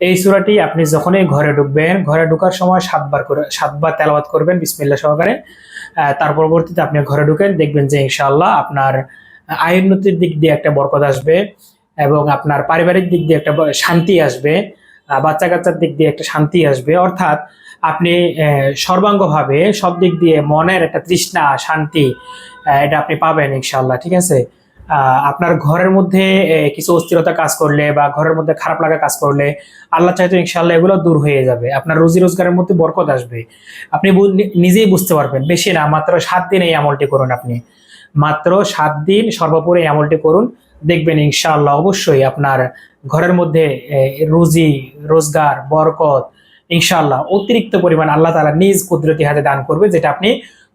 এই সুরাটি আপনি যখনই ঘরে ঢুকবেন, ঘরে ঢুকার সময় সাতবার করে, সাতবার তেলাওয়াত করবেন বিসমিল্লা সহকারে। তার পরবর্তীতে আপনি ঘরে ঢুকেন, দেখবেন যে ইনশাআল্লাহ আপনার আয় উন্নতির দিক দিয়ে একটা বরকত আসবে এবং আপনার পারিবারিক দিক দিয়ে একটা শান্তি আসবে বাচ্চা কাচ্চার দিক দিয়ে একটা শান্তি আসবে। অর্থাৎ আপনি সর্বাঙ্গভাবে সব দিক দিয়ে মনের একটা তৃষ্ণা, শান্তি এটা আপনি পাবেন ইনশাআল্লাহ, ঠিক আছে? আপনার ঘরের মধ্যে কিছু অস্থিরতা কাজ করলে বা ঘরের মধ্যে খারাপ লাগা কাজ করলে আল্লাহ চাইতো ইনশাল্লাহ এগুলো দূর হয়ে যাবে। আপনার রুজি রোজগারের মধ্যে বরকত আসবে। আপনি নিজেই বুঝতে পারবেন, বেশি না, মাত্র সাত দিন এই আমলটি করুন আপনি। মাত্র সাত দিন সর্বোপরি এই আমলটি করুন, দেখবেন ইনশাআল্লাহ অবশ্যই আপনার ঘরের মধ্যে রুজি, রোজগার, বরকত, ইনশাআল্লাহ অতিরিক্ত পরিমাণ আল্লাহ তাআলা নিজ কুদরতি হাতে দান করবে, যেটা আপনি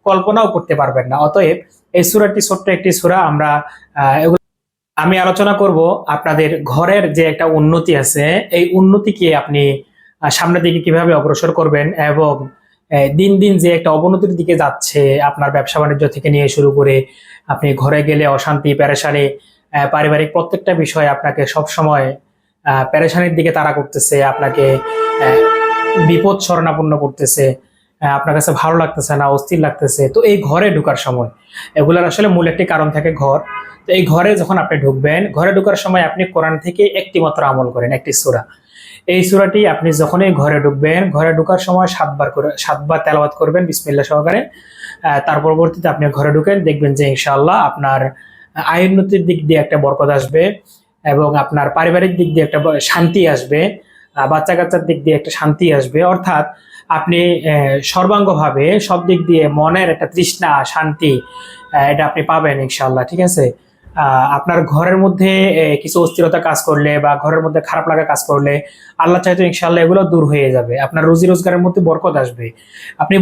কল্পনাও করতে পারবেন না। অতএব এই সুরাটি ছোট্ট একটি সুরা, আমরা আমি আলোচনা করব আপনাদের ঘরের যে একটা উন্নতি আছে, এই উন্নতিকে আপনি সামনের দিকে কীভাবে অগ্রসর করবেন এবং দিন দিন যে একটা অবনতির দিকে যাচ্ছে, আপনার ব্যবসা বাণিজ্য থেকে নিয়ে শুরু করে আপনি ঘরে গেলে অশান্তি প্যারেশানি পারিবারিক প্রত্যেকটা বিষয় আপনাকে সব সময় প্যারেশানির দিকে তাড়া করতেছে, আপনাকে বিপদ স্মরণাপন্ন করতেছে। আপনার কাছে ভালো লাগতেছে না, অস্থির লাগতেছে, তো এই ঘরে ঢুকার সময়। এগুলার আসলে মূল একটি কারণ থাকে ঘর। তো এই ঘরে যখন আপনি ঢুকবেন, ঘরে ঢুকার সময় আপনি কোরআন থেকে একটি মাত্র আমল করেন, একটি সূরা। এই সূরাটি আপনি যখনই ঘরে ঢুকবেন, ঘরে ঢোকার সময় সাতবার করে, সাতবার তেলাওয়াত করবেন বিসমিল্লা সহকারে। তার পরবর্তীতে আপনি ঘরে ঢুকেন, দেখবেন যে ইনশাআল্লাহ আপনার আয় উন্নতির দিক দিয়ে একটা বরকত আসবে এবং আপনার পারিবারিক দিক দিয়ে একটা শান্তি আসবে। বাচ্চা কাচ্চার দিক দিয়ে একটা শান্তি আসবে। অর্থাৎ আপনি সর্বাঙ্গভাবে সব দিক দিয়ে মনের একটা তৃষ্ণা, শান্তি এটা আপনি পাবেন ইনশাল্লাহ ঠিক আছে? আপনার ঘরের মধ্যে কিছু অস্থিরতা কাজ করলে বা ঘরের মধ্যে খারাপ লাগা কাজ করলে আল্লাহ চাইতো ইনশাল্লাহ এগুলো দূর হয়ে যাবে। আপনার রুজি রোজগারের মধ্যে বরকত আসবে। আপনি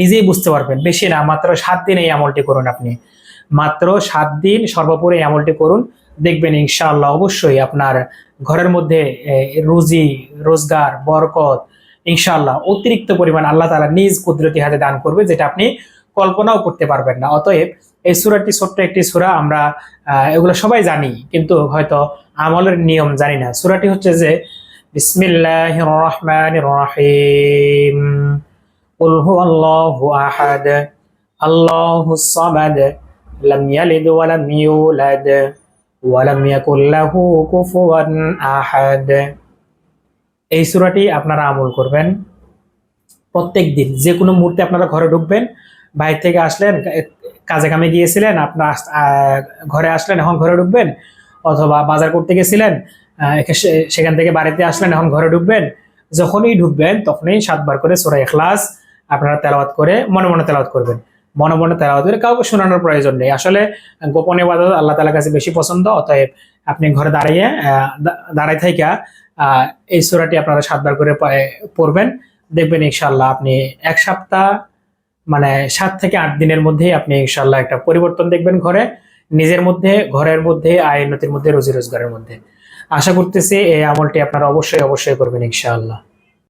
নিজেই বুঝতে পারবেন, বেশি না, মাত্র সাত দিন এই আমলটি করুন আপনি। মাত্র সাত দিন সর্বোপরি এই আমলটি করুন। দেখবেন ইনশাআল্লাহ অবশ্যই আপনার ঘরের মধ্যে আহ, রুজি রোজগার বরকত ইনশাআল্লাহ অতিরিক্ত পরিমাণ আল্লাহ তাআলা নিজ কুদরতি হাতে দান করবে যেটা আপনি কল্পনাও করতে পারবেন না অতএব এই সুরাটি ছোট্ট একটি সুরা আমরা আহ, এগুলো সবাই জানি কিন্তু হয়তো আমলের নিয়ম জানি না সুরাটি হচ্ছে যে বিসমিল্লাহির রহমানির রহিম قل هو الله أحد الله الصمد لم يلد ولم يولد ওয়ালাম ইয়াকুল্লাহু কুফুয়ান আহাদ। এই সূরাটি আপনারা আমল করবেন। প্রত্যেক দিন যে কোনো মুহূর্তে আপনারা ঘরে ঢুকবেন, বাইরে থেকে আসলেন কাজে কামে গিয়েছিলেন আপনার ঘরে আসলেন, এখন ঘরে ঢুকবেন, অথবা বাজার করতে গেছিলেন সেখান থেকে বাড়িতে আসলেন, এখন ঘরে ঢুকবেন, যখনই ঢুকবেন তখনই সাতবার করে সোরা এখলাস আপনারা তেলাওয়াত করে মনে মনে তেলাওয়াত করবেন। মনে মনে তেলাওয়াত করে কাউকে শোনানোর প্রয়োজন নেই। আসলে গোপনে বাদত আল্লাহ তালার কাছে বেশি পছন্দ অতএব আপনি ঘরে দাঁড়িয়ে আহ, দা- দাঁড়ায় থাইকা এই সুরাটি আপনারা সাতবার করে পড়বেন। দেখবেন ইনশাল্লাহ আপনি এক সপ্তাহ মানে সাত থেকে আট দিনের মধ্যেই আপনি ইনশাল্লাহ একটা পরিবর্তন দেখবেন ঘরে নিজের মধ্যে ঘরের মধ্যে আয় উন্নতির মধ্যে রোজি রোজগারের মধ্যে। আশা করতেছি এই আমলটি আপনারা অবশ্যই অবশ্যই করবেন ইনশাআল্লাহ।